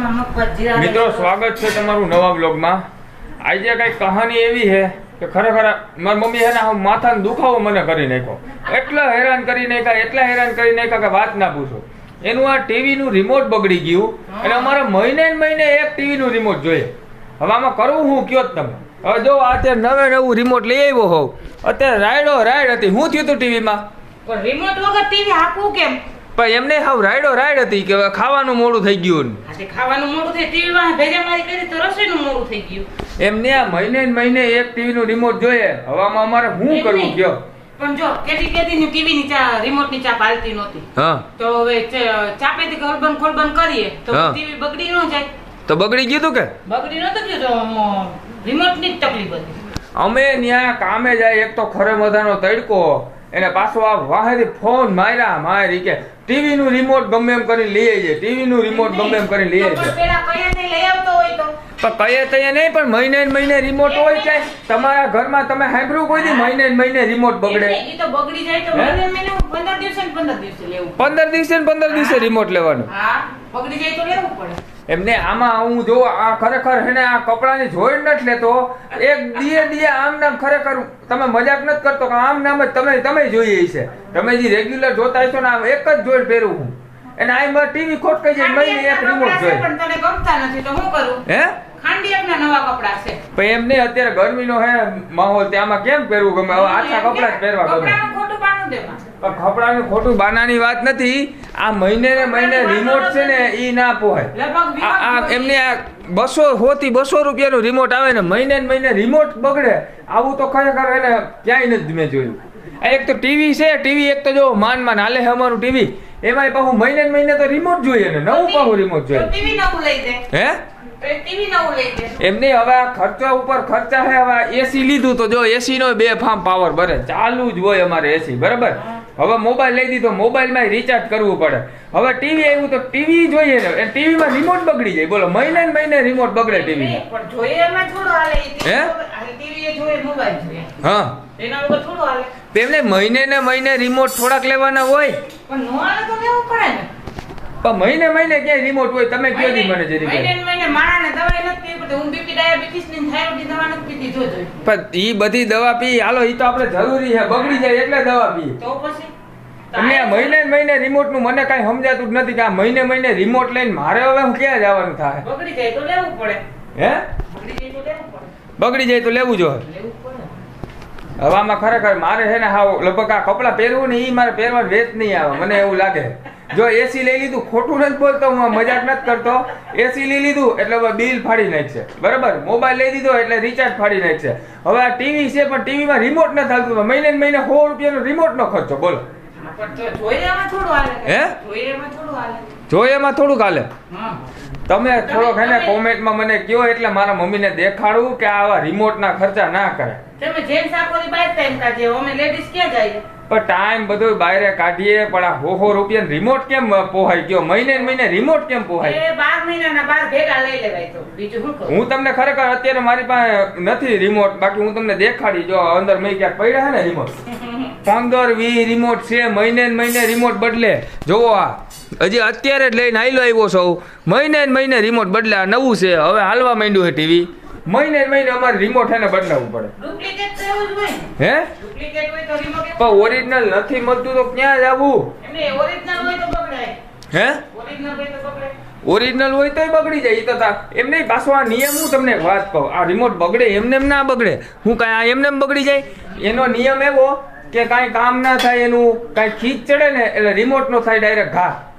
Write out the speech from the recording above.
મિત્રો સ્વાગત છે તમારું નવા બ્લોગમાં આજે કઈ કહાની એવી છે કે ખરેખર મારી મમ્મી છે ને હું માથાનો દુખાવો મને કરી નાખ્યો. એટલા હેરાન કરી નાખ્યા એટલા હેરાન કરી નાખ્યા કે વાત ના પૂછો. એનું આ ટીવી નું રિમોટ બગડી ગયું. અને અમારે મહિને મહિને એક ટીવી નું રિમોટ જોઈએ. હવે આમાં કરવું હું? કયો જ તમે. હવે જો અત્યારે નવે નવું રિમોટ લઈ આવ્યો હોવ અત્યારે રાયડો રાયડ હતી. હું થયું હતું ટીવીમાં? પણ રિમોટ વગર ટીવી હાકવું કેમ? પણ એમને હાવ રાયડો રાયડ હતી કે ખાવાનું મોડું થઈ ગયું ખાવાનું મોડું થઈ ટીવી માં ભેજામારી કરી તો રસોઈનું મોડું થઈ ગયું. એમને આ મહિને મહિને એક ટીવી નું રિમોટ જોઈએ. હવામાં અમારે શું કરવું કયો? પણ જો કેદી કેદી ની ટીવી ની ચા રિમોટની ચા પાલતી નહોતી. તો હવે ચાપે થી ખોલબંધ ખોલબન કરીએ. તો ટીવી બગડી ન જાય. તો બગડી ગયું તું કે? બગડી નતું ગયું તો રિમોટની જ તકલીફ હતી. અમે ત્યાં કામે જાય એક તો ખરે મધાનો તડકો. એને પાછો આ વાહેથી ફોન માર્યા મારી કે ટીવી નું રિમોટ ગમે એમ કરીને લઈ આવજે ટીવી નું રિમોટ ગમે એમ કરીને લઈ આવજે પણ કયા ને લઈ આવતો હોય તો પણ કહીએ તો નહીં પણ મહિને મહિને રિમોટ હોય કે તમારા ઘરમાં તમે સાંભળ્યું કોઈ દી મહિને મહિને રિમોટ બગડે? એટલે તો બગડી જાય તો મહિને મહિને પંદર દિવસે ને પંદર દિવસે લેવું રિમોટ લેવાનું. હા બગડી જાય તો લેવું પડે. એમને આમાં હું જો આ ખરેખર હેને આ કપડાની જોઈ નથી લેતો એક દિયે દિયે આમ નામ ખરેખર તમે મજાક નથી કરતો કે આમ નામ જ તમે તમે જોઈએ છે. તમે જે રેગ્યુલર જોતા હશો ને આમ એક જ જોઈ પહેરું હું. અને આ ટીવી ખોટ કઈ જાય મહિને એક રિમોટ જોઈ. પણ તને ગમતા નથી તો હું કરું? હે? ખાંડિયાના નવા કપડા છે. પણ એમને અત્યારે ગરમીનો હે માહોલ ત્યાંમાં કેમ પહેરવું ગમે? હવે આછા કપડા જ પહેરવા ગમે. કપડાનું ખોટું પાનું દેમાં પણ કપડાનું ખોટું બાનાની વાત નથી. આ મહિને ને મહિને રિમોટ છે ને એ ના પોહાય. આ એમને આ બસો થી બસો રૂપિયાનું રિમોટ આવે ને મહિને ને મહિને રિમોટ બગડે. આવું તો ખરેખર એને ક્યાંય નથી મેં જોયું. આ એક તો ટીવી છે ટીવી એક તો જો માન માન હાલે છે અમારું ટીવી એમાંય પાછું મહિને મહિને તો રિમોટ જોઈએ ને. નવું પાછું રિમોટ જોઈએ. ટીવી નવું લઈ દે. હે? ટીવી નવું લઈ દે. એમને હવે આ ખર્ચા ઉપર ખર્ચા હે હવે એસી લીધું તો જો એસી નો બે ફાર્મ પાવર ભરે. ચાલુ જ હોય અમારે એસી બરાબર? હવે મોબાઈલ લઈ દીધો મોબાઈલમાં રિચાર્જ કરવું પડે. હવે ટીવી આવ્યું તો ટીવી જોઈએ ને. ટીવીમાં રિમોટ બગડી જાય. બોલો મહિને મહિને રિમોટ બગડે ટીવી પણ જોઈએ એમાં થોડું હાલે. હે? હા. એના વગર થોડું હાલે. તેમને મહિને ને મહિને રિમોટ થોડાક લેવાના હોય. પણ નો હાલે તો લેવું પડે ને? પણ મહિને મહિને ક્યાંય રિમોટ હોય તમે કયો દી મને જરી મહિને મહિને માણાને દવાઈ નથી પડતી હું બીપી ડાયાબિટીસની થાઇરોઇડ દવા નથી પીતી જોજો પણ ઈ બધી દવા પી હાલો ઈ તો આપણે જરૂરી છે બગડી જાય એટલે દવા પી. તો પછી? તમને મહિને મહિને રિમોટનું મને કઈ સમજાતું જ નથી કે આ મહિને મહિને રિમોટ લઈને મારે હવે હું ક્યાં જવાનું થાય? બગડી જાય તો લેવું પડે. હે? બગડી જાય તો લેવું પડે. બગડી જાય તો લેવું જોઈએ લેવું હવે આમાં ખરેખર મારે છે ને હાવ લગભગ આ કપડાં પહેરવું ને એ મારે પહેરવા વેચ નહીં આવે મને એવું લાગે. જો એસી લઈ લીધું ખોટું નથી બોલતો હું મજાક નથી કરતો. એસી લઈ લીધું એટલે હવે બિલ ફાડી નાખશે. બરાબર? મોબાઈલ લઈ દીધો એટલે રિચાર્જ ફાડી નાખશે. હવે આ ટીવી છે પણ ટીવીમાં રિમોટ નથી હાલતું. મહિને મહિને સો રૂપિયાનો રિમોટ નો ખર્ચો બોલો. જોઈએ એમાં થોડું હાલે. હે? જોઈએ એમાં થોડું હાલે. તમે થોડોક ને તમે- કોમેન્ટમાં મને કયો એટલે મારા મમ્મીને દેખાડવું કે આવા રિમોટના ખર્ચા ના કરે તમે જેન્ટ્સ આપો બાય ટાઈમ કાજે અમે લેડીઝ ક્યાં જઈએ? પણ ટાઈમ બધો બહાર કાઢીએ પણ આ હો હો રૂપિયા રિમોટ કેમ પોહાય ગયો? મહિને મહિને રિમોટ કેમ પોહાય એ 12 મહિનાના બાર ભેગા લઈ લેવાય તો. બીજું શું હું તમને ખરેખર અત્યારે મારી પાસે નથી રિમોટ બાકી હું તમને દેખાડી જો અંદર મેં ક્યાંક પડ્યા છે ને રિમોટ પંદર વી રિમોટ છે મહિને મહિને રિમોટ બદલે. જોવો આ. હજી અત્યારે જ લઈને આયલો આવ્યો સૌ મહિને મહિને રિમોટ બદલે. આ નવું છે. હવે હાલવા માંડ્યું છે ટીવી મહિને મહિને અમારે રિમોટ એને બદલાવવું પડે. હે? ડુપ્લિકેટ હોય તો રિમોટ પણ ઓરિજિનલ નથી મળતું તો ક્યાં જવું? એમને ઓરિજિનલ હોય તો બગડાય હે? ઓરિજિનલ હોય તો બગડે. ઓરિજિનલ હોય તોય બગડી જાય એ તો તા એમ નહીં પાછો આ નિયમ હું તમને વાત કહું. આ રિમોટ બગડે એમને એમ ના બગડે. હું કાંઈ આ એમને એમ બગડી જાય? એનો નિયમ એવો કે કાંઈ કામ ના થાય એનું કાંઈ ખીચ ચડે ને એટલે રિમોટ નો થાય ડાયરેક્ટ ઘા.